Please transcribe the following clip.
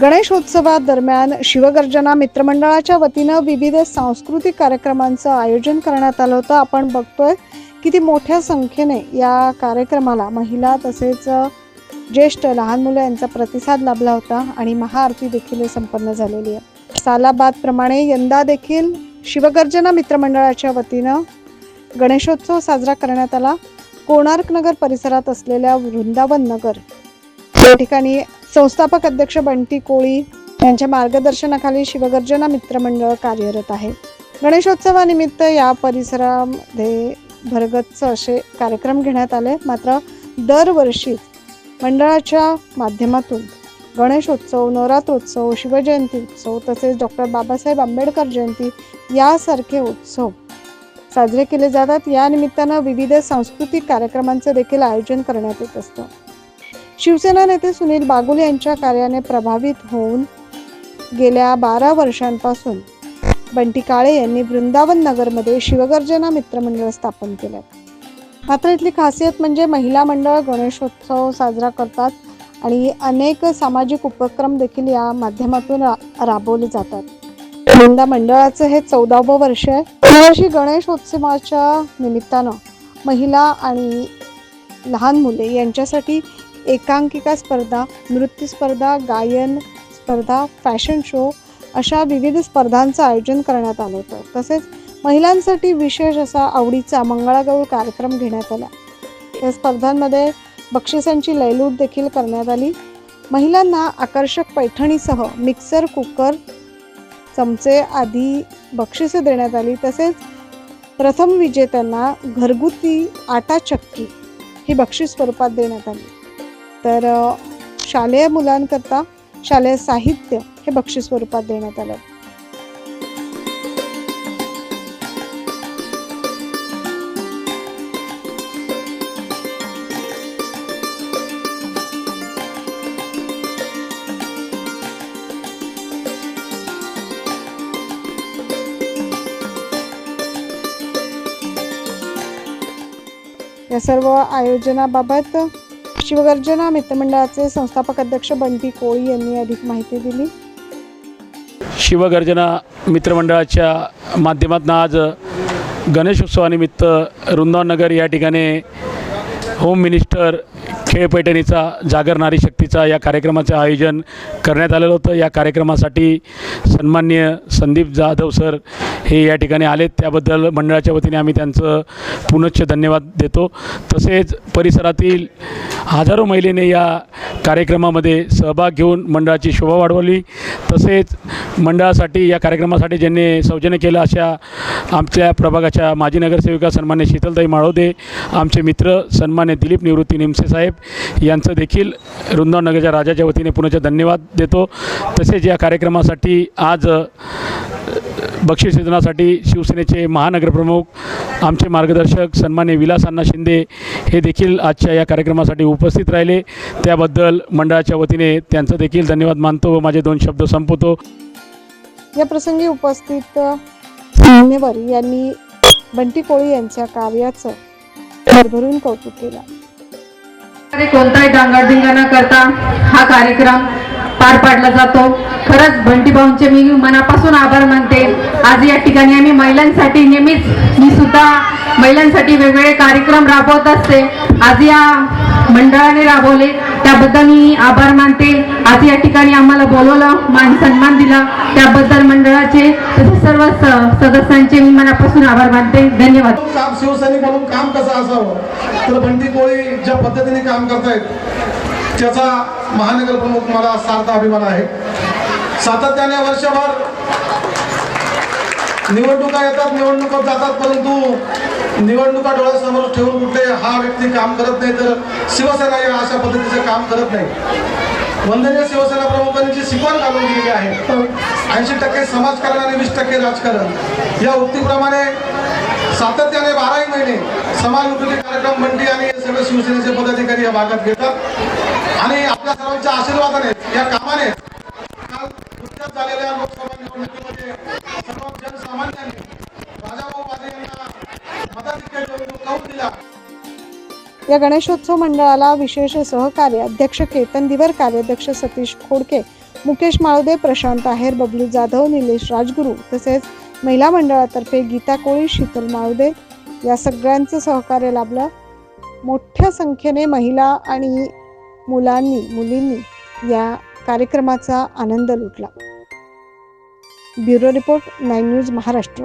गणेशोत्सवादरम्यान शिवगर्जना मित्रमंडळाच्या वतीनं विविध सांस्कृतिक कार्यक्रमांचं आयोजन करण्यात आलं होतं. आपण बघतोय किती मोठ्या संख्येने या कार्यक्रमाला महिला तसेच ज्येष्ठ लहान मुलं यांचा प्रतिसाद लाभला होता आणि महाआरती देखील संपन्न झालेली आहे. सालाबादप्रमाणे यंदा देखील शिवगर्जना मित्रमंडळाच्या वतीनं गणेशोत्सव साजरा करण्यात आला. कोणार्क नगर परिसरात असलेल्या वृंदावन नगर. या ठिकाणी संस्थापक अध्यक्ष बंटी कोळी यांच्या मार्गदर्शनाखाली शिवगर्जना मित्रमंडळ कार्यरत आहे. गणेशोत्सवानिमित्त या परिसरामध्ये भरगच्च असे कार्यक्रम घेण्यात आले मात्र दरवर्षी मंडळाच्या माध्यमातून गणेशोत्सव नवरात्रोत्सव शिवजयंती उत्सव तसेच डॉक्टर बाबासाहेब आंबेडकर जयंती यासारखे उत्सव साजरे केले जातात. या निमित्तानं विविध सांस्कृतिक कार्यक्रमांचं देखील आयोजन करण्यात येत असतं. शिवसेना नेते सुनील बागुल यांच्या कार्याने प्रभावित होऊन गेल्या बारा वर्षांपासून बंटी काळे यांनी वृंदावन नगरमध्ये शिवगर्जना मित्रमंडळ स्थापन केलं. मात्र इथली खासियत म्हणजे महिला मंडळ गणेशोत्सव साजरा करतात आणि अनेक सामाजिक उपक्रम देखील या माध्यमातून रा- राबवले जातात. यंदा मंडळाचं हे चौदावं वर्ष आहे. यावर्षी गणेशोत्सवाच्या निमित्तानं महिला आणि लहान मुले यांच्यासाठी एकांकिका स्पर्धा नृत्य स्पर्धा गायन स्पर्धा फॅशन शो अशा विविध स्पर्धांचं आयोजन करण्यात आलं होतं. तसेच महिलांसाठी विशेष असा आवडीचा मंगळागौर कार्यक्रम घेण्यात आला. या स्पर्धांमध्ये बक्षिसांची लयलूट देखील करण्यात आली. महिलांना आकर्षक पैठणीसह मिक्सर कुकर चमचे आदी बक्षिसे देण्यात आली. तसेच प्रथम विजेत्यांना घरगुती आटा चक्की ही बक्षीस स्वरूपात देण्यात आली. तर शालेय मुलांकरता शालेय साहित्य हे बक्षीस स्वरूपात देण्यात आलं. या सर्व आयोजनाबाबत शिवगर्जना मित्रमंडळाचे संस्थापक अध्यक्ष बंटी कोळी यांनी अधिक माहिती दिली. शिवगर्जना मित्रमंडळाच्या माध्यमातून आज गणेशोत्सवानिमित्त वृंदावनगर या ठिकाणी होम मिनिस्टर खेळ पैठणीचा जागर नारी शक्तीचा या कार्यक्रमाचं आयोजन करण्यात आलेलं होतं. या कार्यक्रमासाठी सन्मान्य संदीप जाधव सर हे या ठिकाणी आलेत. त्याबद्दल मंडळाच्या वतीने आम्ही त्यांचं पुनश्च धन्यवाद देतो. तसेच परिसरातील हजारो महिलेने या कार्यक्रमामध्ये सहभाग घेऊन मंडळाची शोभा वाढवली. तसेच मंडळासाठी या कार्यक्रमासाठी ज्यांनी सौजन्य केलं अशा आमच्या प्रभागाच्या माजी नगरसेविका सन्मान्य शीतलताई माळोदे आमचे मित्र सन्मान्य दिलीप निवृत्ती निमसे साहेब यांचं देखील वृंदावन नगरच्या राजाच्या वतीने पुनश्च धन्यवाद देतो. तसेच या कार्यक्रमासाठी आज बक्षीस वितरणासाठी शिवसेनेचे महानगरप्रमुख आमचे मार्गदर्शक सन्मान्य विलास अण्णा शिंदे हे देखील आजच्या या कार्यक्रमासाठी उपस्थित राहिले. त्याबद्दल मंडळाच्या वतीने त्यांचं देखील धन्यवाद मानतो व माझे दोन शब्द संपवतो. या प्रसंगी उपस्थित मान्यवर यांनी बंटी कोळी यांच्या कार्याचं भरभरून कौतुक केलं. कोणताही दांगडधिंगा न करता हा कार्यक्रम पार पाडला जातो. खरंच बंटी भाऊंचे मी मनापासून आभार मानते. आज या ठिकाणी आम्ही महिलांसाठी नेहमीच मी सुद्धा महिलांसाठी वेगवेगळे कार्यक्रम राबवत असते. आज या मंडळाने राबवले. त्याबद्दल मी आभार मानते. आज या ठिकाणी आम्हाला बोलवलं मान सन्मान दिला. त्याबद्दल मंडळाचे तसेच सर्व सदस्यांचे मी मनापासून आभार मानते. धन्यवाद. शिवसैनिक म्हणून काम कसं असावं? तर बंडी कोळी ज्या पद्धतीने काम करतायत त्याचा महानगर प्रमुख मला सार्थ अभिमान आहे. सातत्याने वर्षभर निवडणुका येतात निवडणुका जातात परंतु निवडणुका डोळ्यासमोर ठेवून कुठे हा व्यक्ती काम करत नाही तर शिवसेना या अशा पद्धतीचं काम करत नाही. वंदनीय शिवसेना प्रमुखांची शिकवण घालून दिलेली आहे ऐंशी टक्के समाजकारण आणि वीस टक्के राजकारण या उक्तीप्रमाणे सातत्याने बाराही महिने समाज उपयोगी कार्यक्रम बंटी आणि या सगळे शिवसेनेचे पदाधिकारी या भागात घेतात. आणि आपल्या सर्वांच्या आशीर्वादाने या कामाने या गणेशोत्सव मंडळाला विशेष सहकार्य अध्यक्ष केतन दिवर कार्याध्यक्ष सतीश खोडके मुकेश माळदे प्रशांत आहेर बबलू जाधव निलेश राजगुरू तसेच महिला मंडळातर्फे गीता कोळी शीतल माळदे या सगळ्यांचं सहकार्य लाभलं. मोठ्या संख्येने महिला आणि मुलांनी मुलींनी या कार्यक्रमाचा आनंद लुटला. Bureau report nine news Maharashtra.